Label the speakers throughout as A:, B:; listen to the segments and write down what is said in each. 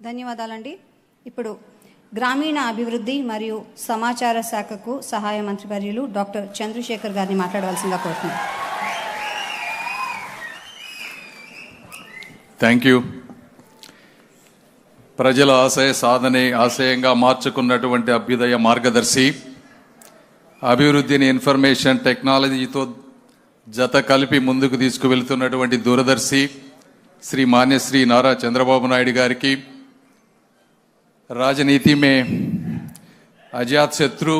A: ధన్యవాదాలండి. ఇప్పుడు గ్రామీణ అభివృద్ధి మరియు సమాచార శాఖకు సహాయ మంత్రి వర్యులు డాక్టర్ చంద్రశేఖర్ గారిని మాట్లాడవలసిందిగా కోరుతున్నాను
B: థ్యాంక్ యూ ప్రజల ఆశయ సాధనే ఆశయంగా మార్చుకున్నటువంటి అభ్యుదయ మార్గదర్శి అభివృద్ధిని ఇన్ఫర్మేషన్ టెక్నాలజీతో జత కలిపి ముందుకు తీసుకువెళ్తున్నటువంటి దూరదర్శి శ్రీ మాన్యశ్రీ నారా చంద్రబాబు నాయుడు గారికి राजनीति में అజాత్ శత్రు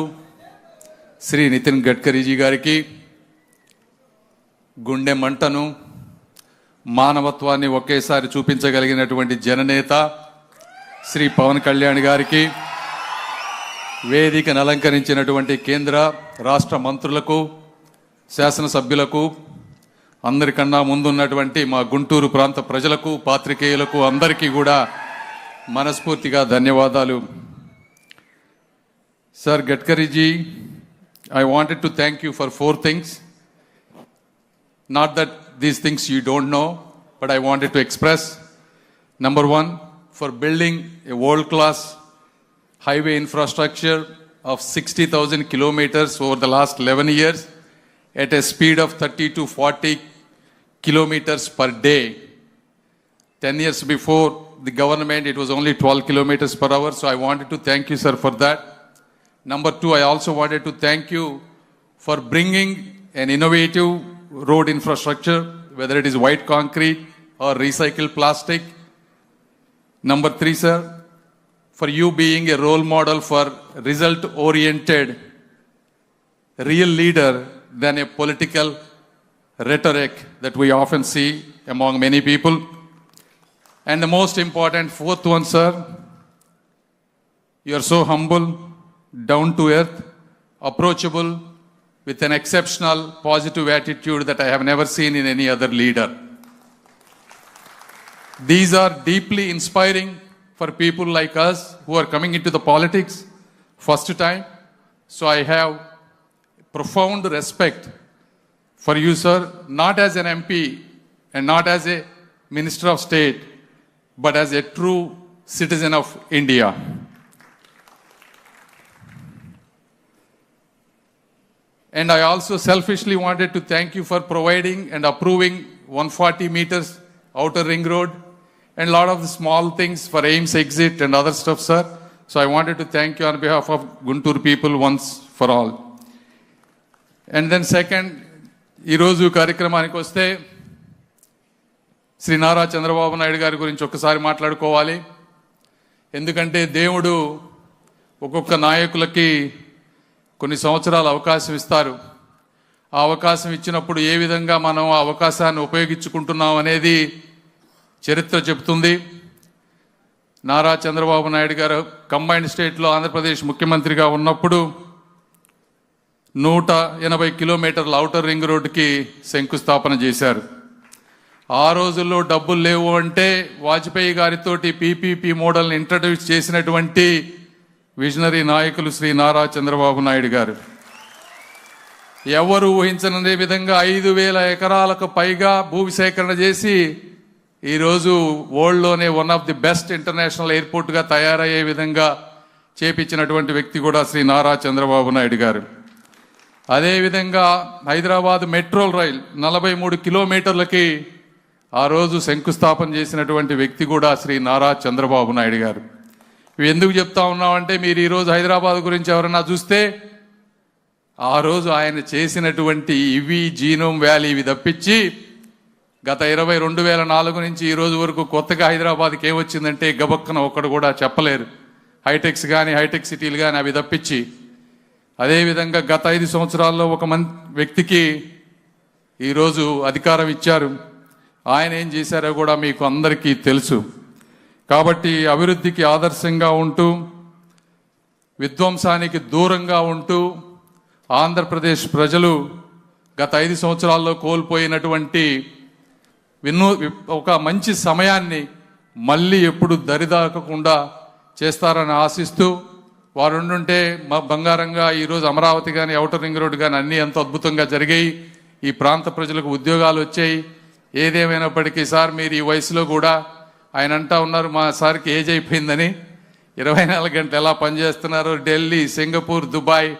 B: శ్రీ నితిన్ గడ్కరీజీ గారికి గుండె మంటను మానవత్వాన్ని ఒకేసారి చూపించగలిగినటువంటి జననేత శ్రీ పవన్ కళ్యాణ్ గారికి వేదికను అలంకరించినటువంటి కేంద్ర రాష్ట్ర మంత్రులకు శాసనసభ్యులకు అందరికన్నా ముందున్నటువంటి మా గుంటూరు ప్రాంత ప్రజలకు పాత్రికేయులకు అందరికీ కూడా మనస్ఫూర్తిగా ధన్యవాదాలు sir Gadkari ji I wanted to thank you for four things not that these things you don't know but I wanted to express number one for building a world class highway infrastructure of 60,000 kilometers over the last 11 years at a speed of 30 to 40 kilometers per day. 10 years before, the government, it was only 12 kilometers per hour. So I wanted to thank you, sir, for that. Number two, I also wanted to thank you for bringing an innovative road infrastructure, whether it is white concrete or recycled plastic. Number three, sir, for you being a role model for result oriented, real leader than a political rhetoric that we often see among many people. And the most important, fourth one, sir, you are so humble, down to earth, approachable, with an exceptional positive attitude that I have never seen in any other leader. These are deeply inspiring for people like us who are coming into the politics first time. So I have profound respect for you, sir, not as an MP and not as a Minister of State, but as a true citizen of India. And I also selfishly wanted to thank you for providing and approving 140 meters outer ring road and a lot of the small things for Ames exit and other stuff, sir. So I wanted to thank you on behalf of Guntur people once for all. And then second ఈరోజు కార్యక్రమానికి వస్తే శ్రీ నారా చంద్రబాబు నాయుడు గారి గురించి ఒక్కసారి మాట్లాడుకోవాలి. ఎందుకంటే దేవుడు ఒక్కొక్క నాయకులకి కొన్ని సంవత్సరాలు అవకాశం ఇస్తారు. ఆ అవకాశం ఇచ్చినప్పుడు ఏ విధంగా మనం ఆ అవకాశాన్ని ఉపయోగించుకుంటున్నాం అనేది చరిత్ర చెబుతుంది. నారా చంద్రబాబు నాయుడు గారు కంబైన్డ్ స్టేట్లో ఆంధ్రప్రదేశ్ ముఖ్యమంత్రిగా ఉన్నప్పుడు నూట ఎనభై కిలోమీటర్ల ఔటర్ రింగ్ రోడ్డుకి శంకుస్థాపన చేశారు. ఆ రోజుల్లో డబ్బులు లేవు అంటే వాజ్పేయి గారితోటి పీపీపీ మోడల్ని ఇంట్రడ్యూస్ చేసినటువంటి విజనరీ నాయకులు శ్రీ నారా చంద్రబాబు నాయుడు గారు. ఎవరు ఊహించని విధంగా ఐదు వేల ఎకరాలకు పైగా భూమి సేకరణ చేసి ఈరోజు వరల్డ్లోనే one of the best international ఎయిర్పోర్ట్గా తయారయ్యే విధంగా చేపించినటువంటి వ్యక్తి కూడా శ్రీ నారా చంద్రబాబు నాయుడు గారు. అదేవిధంగా హైదరాబాద్ మెట్రో రైల్ నలభై మూడు కిలోమీటర్లకి ఆ రోజు శంకుస్థాపన చేసినటువంటి వ్యక్తి కూడా శ్రీ నారా చంద్రబాబు నాయుడు గారు. ఇవి ఎందుకు చెప్తా ఉన్నామంటే మీరు ఈరోజు హైదరాబాద్ గురించి ఎవరైనా చూస్తే ఆ రోజు ఆయన చేసినటువంటి ఇవి జీనోమ్ వ్యాలీ ఇవి తప్పించి గత ఇరవై రెండు వేల నాలుగు నుంచి ఈ రోజు వరకు కొత్తగా హైదరాబాద్కి ఏమొచ్చిందంటే గబక్కన ఒక్కడు కూడా చెప్పలేరు. హైటెక్స్ కానీ హైటెక్ సిటీలు కానీ అవి తప్పించి. అదేవిధంగా గత ఐదు సంవత్సరాల్లో ఒక మన్ వ్యక్తికి ఈరోజు అధికారం ఇచ్చారు. ఆయన ఏం చేశారో కూడా మీకు అందరికీ తెలుసు. కాబట్టి అభివృద్ధికి ఆదర్శంగా ఉంటూ విధ్వంసానికి దూరంగా ఉంటూ ఆంధ్రప్రదేశ్ ప్రజలు గత ఐదు సంవత్సరాల్లో కోల్పోయినటువంటి విన్నూ ఒక మంచి సమయాన్ని మళ్ళీ ఎప్పుడు దరిదాకకుండా చేస్తారని ఆశిస్తూ వారు ఉండుంటే మా బంగారంగా ఈరోజు అమరావతి కానీ ఔటర్ రింగ్ రోడ్ కానీ అన్నీ ఎంతో అద్భుతంగా జరిగాయి. ఈ ప్రాంత ప్రజలకు ఉద్యోగాలు వచ్చాయి. ఏదేమైనప్పటికీ సార్ మీరు ఈ వయసులో కూడా ఆయన అంటా ఉన్నారు మా సార్కి ఏజ్ అయిపోయిందని. ఇరవై నాలుగు గంటలు ఎలా పనిచేస్తున్నారు? Delhi Singapore Dubai.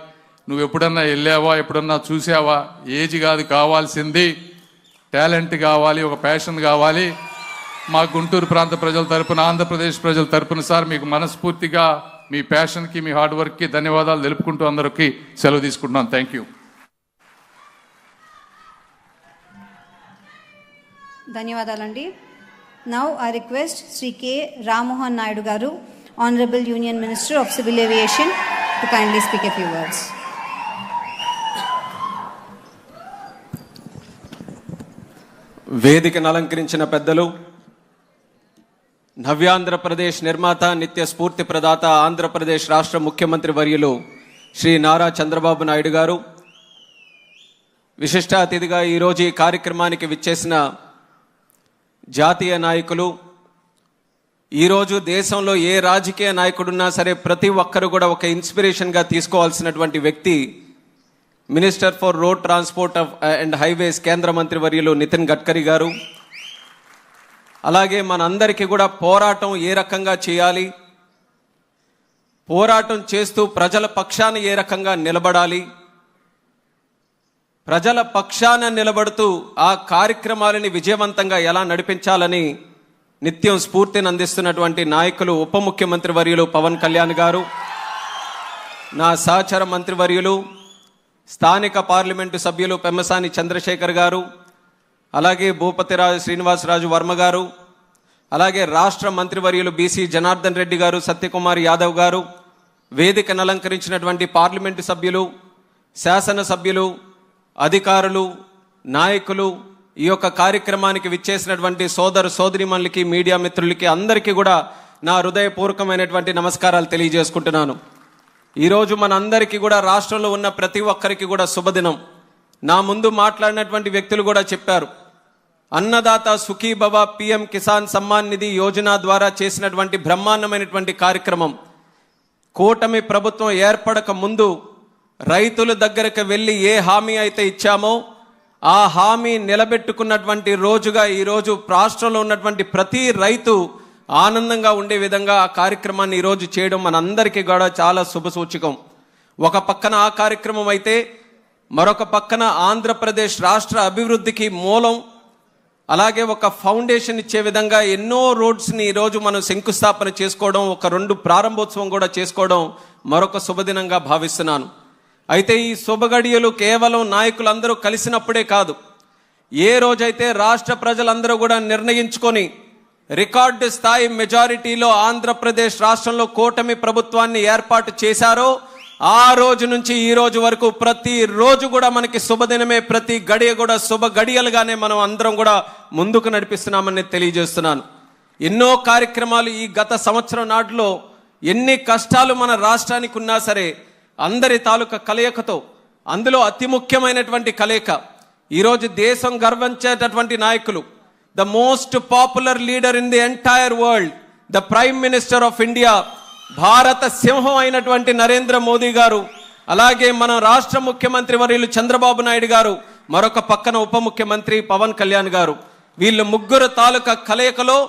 B: నువ్వు ఎప్పుడన్నా వెళ్ళావా? ఎప్పుడన్నా చూసావా? ఏజ్ కాదు కావాల్సింది. టాలెంట్ కావాలి ఒక ప్యాషన్ కావాలి. మా గుంటూరు ప్రాంత ప్రజల తరపున ఆంధ్రప్రదేశ్ ప్రజల తరపున సార్ మీకు మనస్ఫూర్తిగా మీ ప్యాషన్కి మీ హార్డ్ వర్క్కి ధన్యవాదాలు తెలుపుకుంటూ అందరికీ సెలవు తీసుకుంటున్నాను. Thank you.
A: ధన్యవాదాలండి. Now I request Shri K Rammohan Naidu గారు honourable union minister of civil aviation to kindly speak a few words
C: వేదికను అలంకరించిన పెద్దలు నవ్యాంధ్రప్రదేశ్ నిర్మాత నిత్య స్ఫూర్తి ప్రదాత ఆంధ్రప్రదేశ్ రాష్ట్ర ముఖ్యమంత్రి వర్యులు శ్రీ నారా చంద్రబాబు నాయుడు గారు. విశిష్ట అతిథిగా ఈరోజు ఈ కార్యక్రమానికి విచ్చేసిన జాతీయ నాయకులు. ఈరోజు దేశంలో ఏ రాజకీయ నాయకుడున్నా సరే ప్రతి ఒక్కరు కూడా ఒక ఇన్స్పిరేషన్గా తీసుకోవాల్సినటువంటి వ్యక్తి minister for road transport of and highways కేంద్ర మంత్రి వర్యులు నితిన్ గడ్కరీ గారు. అలాగే మనందరికీ కూడా పోరాటం ఏ రకంగా చేయాలి? పోరాటం చేస్తూ ప్రజల పక్షాన్ని ఏ రకంగా నిలబడాలి? ప్రజల పక్షాన నిలబడుతూ ఆ కార్యక్రమాలని విజయవంతంగా ఎలా నడిపించాలని నిత్యం స్ఫూర్తిని అందిస్తున్నటువంటి నాయకులు ఉప ముఖ్యమంత్రి వర్యులు పవన్ కళ్యాణ్ గారు నా సహచర మంత్రివర్యులు స్థానిక పార్లమెంటు సభ్యులు పెమ్మసాని చంద్రశేఖర్ గారు అలాగే భూపతిరాజు శ్రీనివాసరాజు వర్మ గారు అలాగే రాష్ట్ర మంత్రివర్యులు బీసీ జనార్దన్ రెడ్డి గారు సత్యకుమార్ యాదవ్ గారు వేదికను అలంకరించినటువంటి పార్లమెంటు సభ్యులు శాసనసభ్యులు అధికారులు నాయకులు ఈ యొక్క కార్యక్రమానికి విచ్చేసినటువంటి సోదరు సోదరిమణులకి మీడియా మిత్రులకి అందరికీ కూడా నా హృదయపూర్వకమైనటువంటి నమస్కారాలు తెలియజేసుకుంటున్నాను. ఈరోజు మనందరికీ కూడా రాష్ట్రంలో ఉన్న ప్రతి ఒక్కరికి కూడా శుభదినం. నా ముందు మాట్లాడినటువంటి వ్యక్తులు కూడా చెప్పారు. అన్నదాత సుఖీభవ పిఎం కిసాన్ సమ్మాన్ నిధి యోజన ద్వారా చేసినటువంటి బ్రహ్మాండమైనటువంటి కార్యక్రమం. కూటమి ప్రభుత్వం ఏర్పడక ముందు రైతుల దగ్గరకు వెళ్ళి ఏ హామీ అయితే ఇచ్చామో ఆ హామీ నిలబెట్టుకున్నటువంటి రోజుగా ఈరోజు రాష్ట్రంలో ఉన్నటువంటి ప్రతి రైతు ఆనందంగా ఉండే విధంగా ఆ కార్యక్రమాన్ని ఈరోజు చేయడం మనందరికీ కూడా చాలా శుభసూచకం ఒక పక్కన ఆ కార్యక్రమం అయితే మరొక పక్కన ఆంధ్రప్రదేశ్ రాష్ట్ర అభివృద్ధికి మూలం అలాగే ఒక ఫౌండేషన్ ఇచ్చే విధంగా ఎన్నో రోడ్స్ని ఈరోజు మనం శంకుస్థాపన చేసుకోవడం ఒక రెండు ప్రారంభోత్సవం కూడా చేసుకోవడం మరొక శుభదినంగా భావిస్తున్నాను. అయితే ఈ శుభగడియలు కేవలం నాయకులందరూ కలిసినప్పుడే కాదు ఏ రోజైతే రాష్ట్ర ప్రజలందరూ కూడా నిర్ణయించుకొని రికార్డు స్థాయి మెజారిటీలో ఆంధ్రప్రదేశ్ రాష్ట్రంలో కూటమి ప్రభుత్వాన్ని ఏర్పాటు చేశారో ఆ రోజు నుంచి ఈ రోజు వరకు ప్రతి రోజు కూడా మనకి శుభదినమే ప్రతి గడియ కూడా శుభ గడియలుగానే మనం అందరం కూడా ముందుకు నడిపిస్తున్నామని తెలియజేస్తున్నాను. ఎన్నో కార్యక్రమాలు ఈ గత సంవత్సరం నాటిలో ఎన్ని కష్టాలు మన రాష్ట్రానికి ఉన్నా సరే అందరి తాలూకా కలయికతో అందులో అతి ముఖ్యమైనటువంటి కలయిక. ఈరోజు దేశం గర్వించేటటువంటి నాయకులు the most popular leader in the entire world the prime minister of India భారత సింహం అయినటువంటి నరేంద్ర మోదీ గారు అలాగే మన రాష్ట్ర ముఖ్యమంత్రి వర్యులు చంద్రబాబు నాయుడు గారు మరొక పక్కన ఉప ముఖ్యమంత్రి పవన్ కళ్యాణ్ గారు. వీళ్ళు ముగ్గురు తాలూకా కలయికలో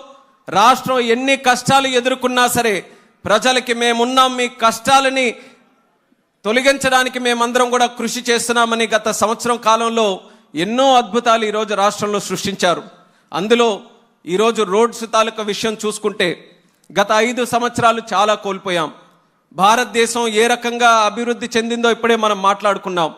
C: రాష్ట్రం ఎన్ని కష్టాలు ఎదుర్కొన్నా సరే ప్రజలకి మేమున్నాం మీ కష్టాలని తొలగించడానికి మేమందరం కూడా కృషి చేస్తున్నామని గత సంవత్సరం కాలంలో ఎన్నో అద్భుతాలు ఈరోజు రాష్ట్రంలో సృష్టించారు. అందులో ఈరోజు రోడ్స్ తాలూకా విషయం చూసుకుంటే గత ఐదు సంవత్సరాలు చాలా కోల్పోయాం. భారతదేశం ఏ రకంగా అభివృద్ధి చెందిందో ఇప్పుడే మనం మాట్లాడుకున్నాం.